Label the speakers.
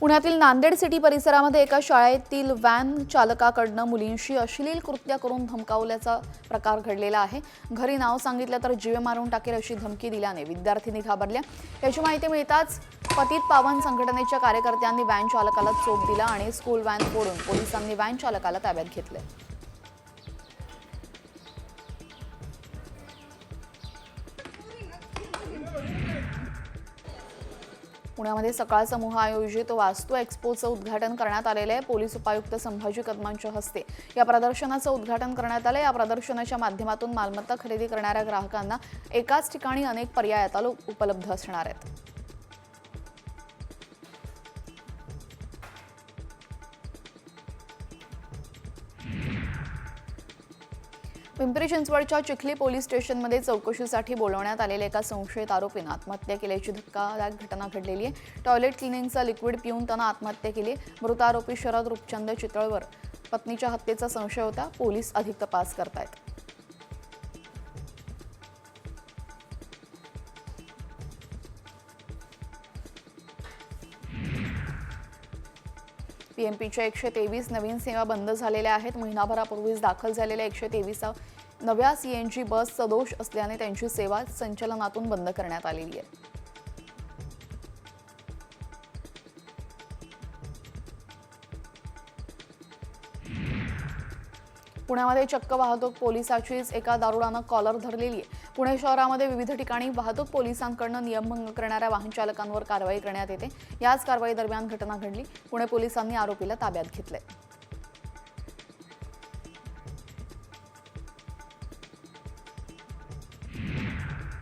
Speaker 1: पुण्यातील नांदेड सिटी परिसरामध्ये एका शाळेतील व्हॅन चालकाकडनं मुलींशी अश्लील कृत्य करून धमकावल्याचा प्रकार घडलेला आहे. घरी नाव सांगितलं तर जीवे मारून टाकेल अशी धमकी दिल्याने विद्यार्थिनी घाबरल्या. याची माहिती मिळताच पतित पावन संघटनेच्या कार्यकर्त्यांनी व्हॅन चालकाला चोप दिला आणि स्कूल व्हॅन फोडून पोलिसांनी व्हॅन चालकाला ताब्यात घेतले. पुण्यामध्ये सकाळ समूह आयोजित वास्तू एक्स्पोचं उद्घाटन करण्यात आलेलं आहे. पोलीस उपायुक्त संभाजी कदमांच्या हस्ते. या प्रदर्शनाचं उद्घाटन करण्यात आलं या प्रदर्शनाच्या माध्यमातून मालमत्ता खरेदी करणाऱ्या ग्राहकांना एकाच ठिकाणी अनेक पर्याय आता उपलब्ध असणार आहेत. पिंपरी चिंचवडच्या चिखली पोलीस स्टेशनमध्ये चौकशीसाठी बोलवण्यात आलेल्या एका संशयित आरोपीनं आत्महत्या केल्याची धक्कादायक घटना घडलेली आहे. टॉयलेट क्लिनिंगचा लिक्विड पिऊन त्यानं आत्महत्या केली. मृत आरोपी शरद रूपचंद चितळवर. पत्नीच्या हत्येचा संशय होता. पोलीस अधिक तपास करतायत. पीएमपीच्या एकशे तेवीस नवीन सेवा बंद झालेल्या आहेत. महिनाभरापूर्वीच दाखल झालेल्या एकशे तेवीस नव्या सीएनजी बस सदोष असल्याने त्यांची सेवा संचलनातून बंद करण्यात आलेली आहे. पुण्यामध्ये चक्क वाहतूक पोलिसाचीच एका दारुडानं कॉलर धरलेली आहे. पुणे शहरामध्ये विविध ठिकाणी वाहतूक पोलिसांकडनं नियमभंग करणाऱ्या वाहन चालकांवर कारवाई करण्यात येते. याच कारवाई दरम्यान घटना घडली. पुणे पोलिसांनी आरोपीला ताब्यात घेतलंय.